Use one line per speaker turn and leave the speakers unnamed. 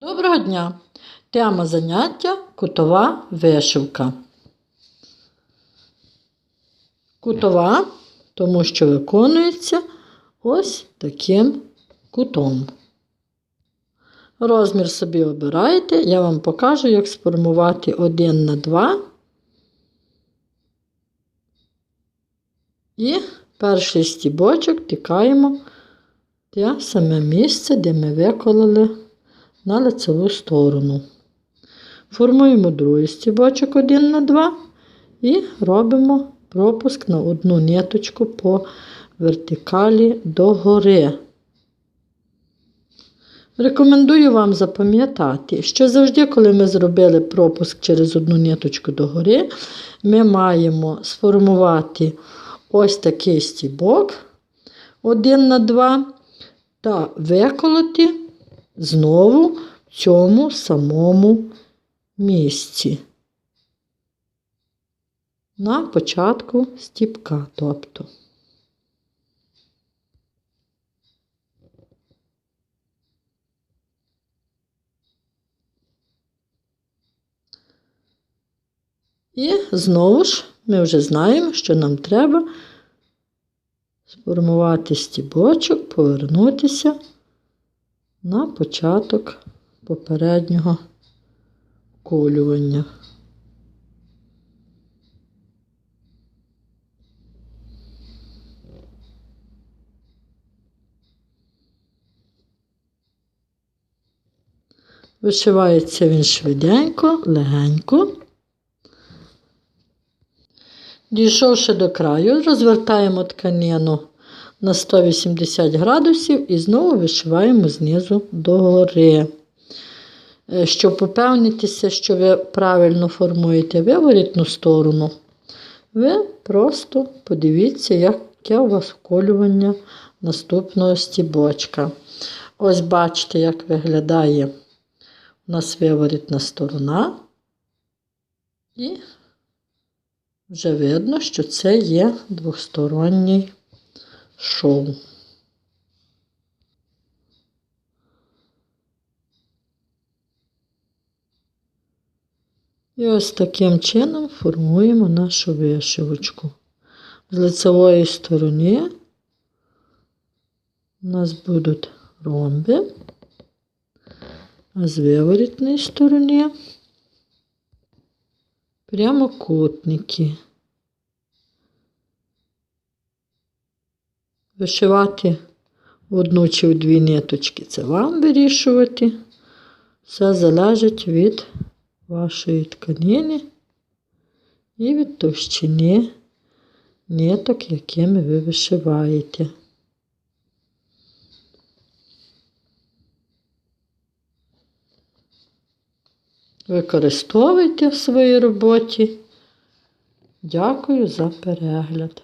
Доброго дня! Тема заняття кутова вишивка. Кутова, тому що виконується ось таким кутом. Розмір собі обираєте, я вам покажу, як сформувати 1 на 2. І перший стібочок тикаємо в те саме місце, де ми викололи на лицеву сторону. Формуємо другий стібочок 1 на 2 і робимо пропуск на одну ниточку по вертикалі догори. Рекомендую вам запам'ятати, що завжди, коли ми зробили пропуск через одну ниточку догори, ми маємо сформувати ось такий стібок 1 на 2 та виколоти знову в цьому самому місці. На початку стіпка, тобто. І знову ж ми вже знаємо, що нам треба сформувати стібочок, повернутися на початок попереднього колювання. Вишивається він швиденько, легенько. Дійшовши до краю, розвертаємо тканину на 180 градусів і знову вишиваємо знизу догори. Е, Щоб упевнитися, що ви правильно формуєте виворітну сторону, ви просто подивіться, яке у вас вколювання наступного стібочка. Ось бачите, як виглядає у нас виворітна сторона. І вже видно, що це є двосторонній шов. І ось таким чином формуємо нашу вишивочку. З лицевої сторони у нас будуть ромби, а з виворітної сторони прямокутники. Вишивати одну чи в дві ниточки це вам вирішувати. Все залежить від вашої тканини і від товщини ниток, якими ви вишиваєте. Використовуйте в своїй роботі. Дякую за перегляд.